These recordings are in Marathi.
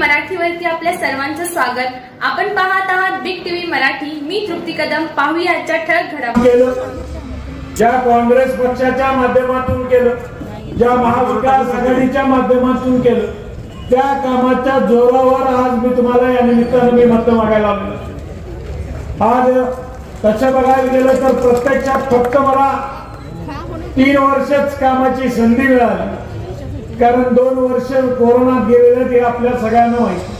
मराठीवरती आपल्या सर्वांचं स्वागत. आपण पाहत आहात बिग टीव्ही मराठी. मी तृप्ती कदम. पाहूया आजच्या ठळक घडामोडी. ज्या काँग्रेस पक्षाच्या माध्यमातून केलं ज्या महाविकास आघाडीच्या माध्यमातून केलं त्या कामाच्या जोरावर आज मी तुम्हाला या निमित्तानं मी मत मागायला आलो आज तसं बघायला गेलं तर प्रत्यक्षात फक्त मला तीन वर्षच कामाची संधी मिळाली. कारण दोन वर्ष कोरोनात गेलेलं ते आपल्या सगळ्यांना माहिती.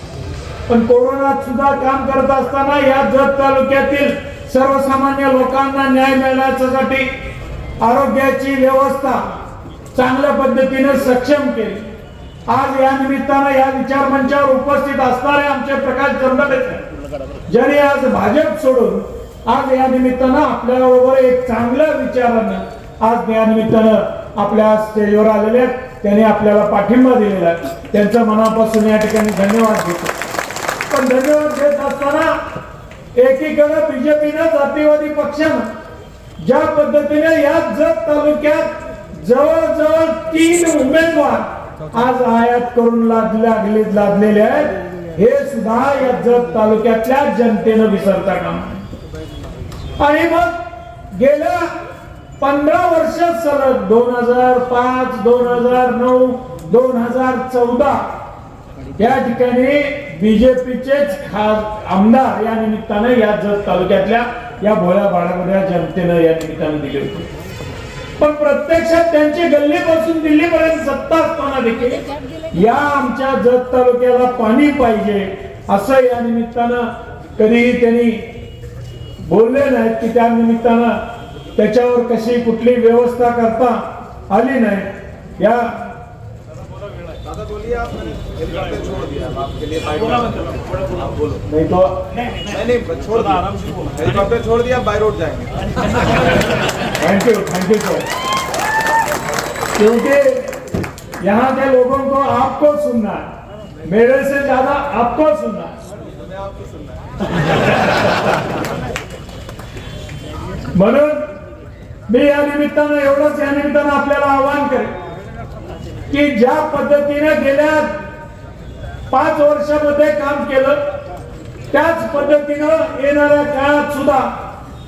पण कोरोनात सुद्धा काम करत असताना या जत तालुक्यातील सर्वसामान्य लोकांना न्याय मिळण्यासाठी आरोग्याची व्यवस्था चांगल्या पद्धतीने सक्षम केली. आज या निमित्तानं या विचार मंचावर उपस्थित असणारे आमचे प्रकाश जमदाडे ज्यांनी आज भाजप सोडून आज या निमित्तानं आपल्याबरोबर एक चांगल्या विचारानं आज या निमित्तानं आपल्या स्टेजवर आलेले आहेत. त्यांनी आपल्याला पाठिंबा दिलेला आहे. त्यांचं मनापासून या ठिकाणी धन्यवाद देतो. पण धन्यवाद देत असताना एकीकडे बीजेपीनं जातीवादी पक्षानं ज्या पद्धतीने या जत तालुक्यात जवळजवळ तीन उमेदवार आज आयात करून लादले लागले लादलेले आहेत. हे सुद्धा या जत तालुक्यातल्या जनतेनं विसरता काम आणि मग गेल्या पंधरा वर्ष सलग दोन हजार पाच दोन हजार नऊ दोन हजार चौदा. या ठिकाणी बीजेपीचेच खास आमदार या निमित्तानं या जत तालुक्यातल्या या भोळ्या बाळाभोळ्या जनतेनं या निमित्तानं दिले होते. पण प्रत्यक्षात त्यांची गल्लीपासून दिल्लीपर्यंत सत्ता असताना देखील या आमच्या जत तालुक्याला पाणी पाहिजे असं या निमित्तानं कधीही त्यांनी बोलले नाहीत की त्या निमित्तानं त्याच्यावर कशी कुठली व्यवस्था करता आली नाही या दादा बोलिए आप मैंने हेलीकॉप्टर छोड़ दिया आपके लिए बाइक आप बोलो नाही तो नहीं नहीं छोड़ दिया. आराम से बोलो. हेलीकॉप्टर छोड़ दिया बाय रोड जाएँगे. Thank you thank you sir क्योंकि यहाँ के लोगों को आपको सुनना है। मेरे से ज़्यादा आपको सुनना है। मैं आपको सुनना म्हणून मी या निमित्तानं एवढंच या निमित्तानं आपल्याला आवाहन करेन की ज्या पद्धतीने गेल्या पाच वर्षामध्ये काम केलं त्याच पद्धतीनं येणाऱ्या काळात सुद्धा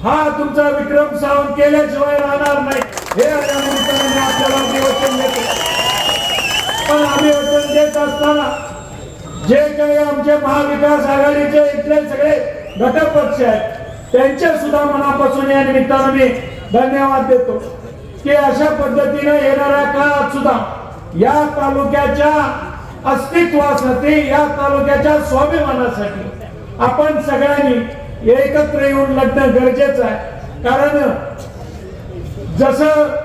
हा तुमचा विक्रम सावंत केल्याशिवाय राहणार नाही. हे या निमित्तानं आपल्याला अभिवचन देतो. पण अभिवचन देत असताना जे काही आमचे महाविकास आघाडीचे इथले सगळे घटक पक्ष आहेत त्यांचे सुद्धा मनापासून या निमित्तानं मी धन्यवाद देतो. की अशा पद्धतीने येणाऱ्या काळात सुद्धा या तालुक्याच्या अस्तित्वासाठी या तालुक्याच्या स्वाभिमानासाठी आपण सगळ्यांनी एकत्र येऊन लढणं गरजेचं आहे. कारण जसं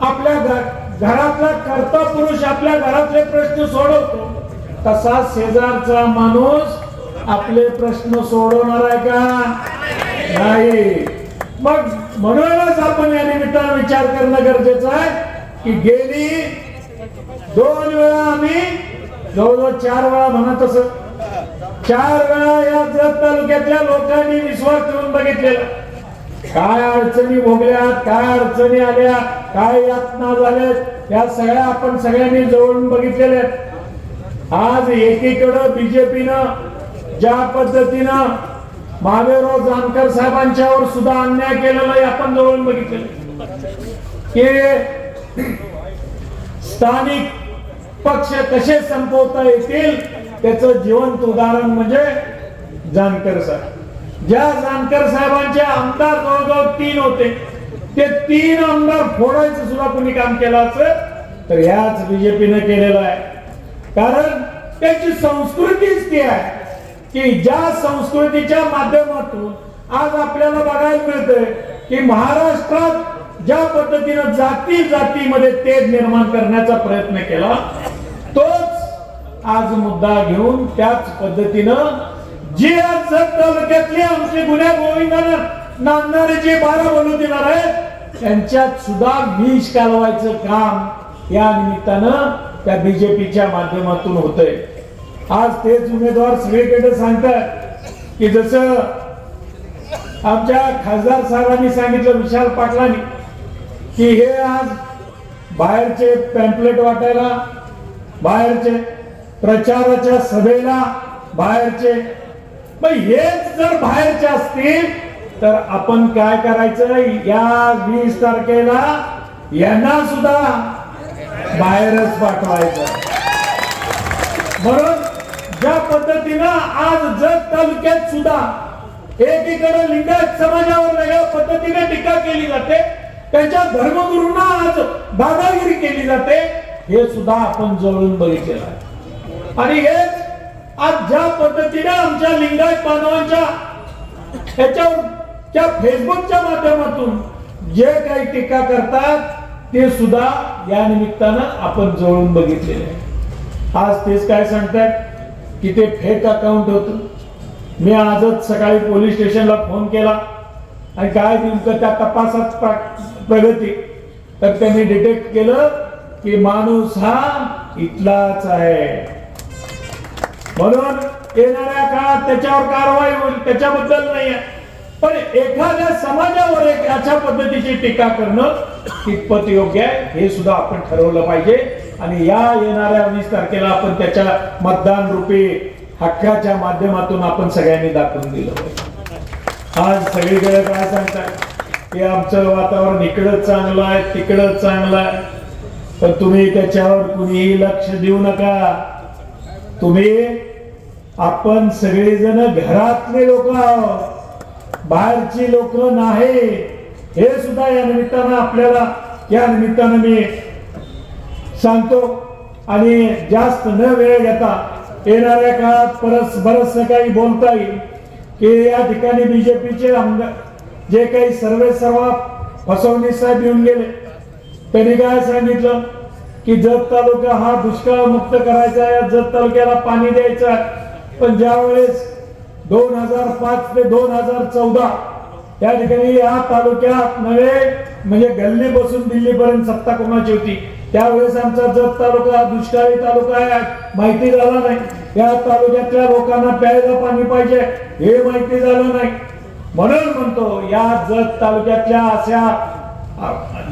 आपल्या घ- घरातला कर्ता पुरुष आपल्या घरातले प्रश्न सोडवतो तसा शेजारचा माणूस आपले प्रश्न सोडवणार आहे का? नाही. मग म्हणूनच आपण या निमित्तानं विचार करणं गरजेचं आहे की गेली दोन वेळा आम्ही जवळजवळ चार वेळा म्हणत तसं चार वेळा या जत तालुक्यातल्या लोकांनी विश्वास ठेवून बघितलेला. काय अडचणी भोगल्या काय अडचणी आल्या काय यातना झाल्या या सगळ्या आपण सगळ्यांनी जवळून बघितलेल्या आज एकीकडं बीजेपीनं ज्या पद्धतीनं महादेवराव जानकर साहेबांच्यावर सुद्धा अन्याय केलेला आहे आपण जवळून बघितलेलं की स्थानिक पक्ष कसे संपवता येतील त्याचं जिवंत उदाहरण म्हणजे जानकर साहेब. ज्या जानकर साहेबांचे आमदार जवळजवळ तीन होते. ते तीन आमदार फोडायचं सुद्धा कोणी काम केलं असेल तर ह्याच बीजेपीनं केलेलं आहे. कारण त्याची संस्कृतीच ती आहे. की ज्या संस्कृतीच्या माध्यमातून आज आपल्याला बघायला मिळतंय की महाराष्ट्रात ज्या पद्धतीनं जाती जातीमध्ये तेज निर्माण करण्याचा प्रयत्न केला तोच आज मुद्दा घेऊन त्याच पद्धतीनं जी आज जत तालुक्यातली आमची गुन्ह्या गोविंदानं नांदणारे जे बारा देणार आहेत त्यांच्यात सुद्धा विष कालवायचं काम या निमित्तानं त्या बीजेपीच्या माध्यमातून होतंय. आज तेच उमेदवार सगळीकडे सांगतात की जसं आमच्या खासदार साहेबांनी सांगितलं विशाल पाटलांनी की हे आज बाहेरचे पॅम्पलेट वाटायला बाहेरचे प्रचाराच्या सभेला बाहेरचे. मग हेच जर बाहेरचे असतील तर आपण काय करायचं? या वीस तारखेला यांना सुद्धा बाहेरच पाठवायचं. म्हणून ज्या पद्धतीनं आज जत तालुक्यात सुद्धा एकीकडे लिंगायत समाजावर वेगळ्या पद्धतीने टीका केली जाते त्यांच्या धर्मगुरूंना आज दादागिरी केली जाते हे सुद्धा आपण जवळून बघितलेलं आहे. आणि हेच आज ज्या पद्धतीने आमच्या लिंगायत बांधवांच्या ह्याच्यावर त्या फेसबुकच्या माध्यमातून जे काही टीका करतात ते सुद्धा या निमित्तानं आपण जवळून बघितलेले आहे. आज तेच काय सांगतात की ते फेक अकाउंट होतं. मी आजच सकाळी पोलीस स्टेशनला फोन केला. आणि काय नेमकं त्या तपासात प्रगती. तर त्यांनी डिटेक्ट केलं की माणूस हा इथलाच आहे. म्हणून येणाऱ्या काळात त्याच्यावर कारवाई होईल त्याच्याबद्दल नाही पण एखाद्या समाजावर एक अशा पद्धतीची टीका करणं कितपत योग्य आहे हे सुद्धा आपण ठरवलं पाहिजे. आणि या येणाऱ्या वीस तारखेला आपण त्याच्या मतदान रूपी हक्काच्या माध्यमातून आपण सगळ्यांनी दाखवून दिलं. आज सगळीकडे काय सांगतात? की आमचं वातावरण इकडं चांगलं आहे तिकडं चांगलं आहे. पण तुम्ही त्याच्यावर कुणीही लक्ष देऊ नका. तुम्ही आपण सगळेजण घरातले लोक आहोत. बाहेरची लोक नाही. हे सुद्धा या निमित्तानं आपल्याला या निमित्तानं मी सांगतो. आणि जास्त न वेळ घेता येणाऱ्या काळात परत बरस काही बोलता येईल की या ठिकाणी बीजेपीचे आमदार जे काही सर्वे सर्व फसवणी साहेब येऊन गेले. त्यांनी काय सांगितलं? की जत तालुका हा दुष्काळ मुक्त करायचा आहे जत तालुक्याला पाणी द्यायचं आहे. पण ज्या वेळेस दोन हजार पाच ते दोन हजार चौदा त्या ठिकाणी या तालुक्यात नव्हे म्हणजे गल्ली बसून दिल्लीपर्यंत सत्ता कोणाची होती? त्यावेळेस आमचा जत तालुका हा दुष्काळी तालुका आहे. माहिती झाला नाही. या तालुक्यातल्या लोकांना प्यायला पाणी पाहिजे हे माहिती झालं नाही. म्हणून म्हणतो या जत तालुक्यातल्या अशा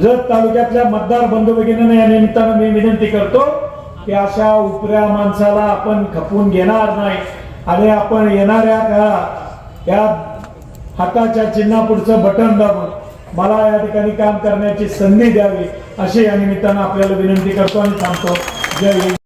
जत तालुक्यातल्या मतदार बंधू भगिनींना या निमित्तानं मी विनंती करतो की अशा उपऱ्या माणसाला आपण खपवून घेणार नाही. आणि आपण येणाऱ्या काळात या हाताच्या चिन्हापुढचं बटन दाबून मला या ठिकाणी काम करण्याची संधी द्यावी. अशी या निमित्तानं आपल्याला विनंती करतो आणि सांगतो. जय हिंद.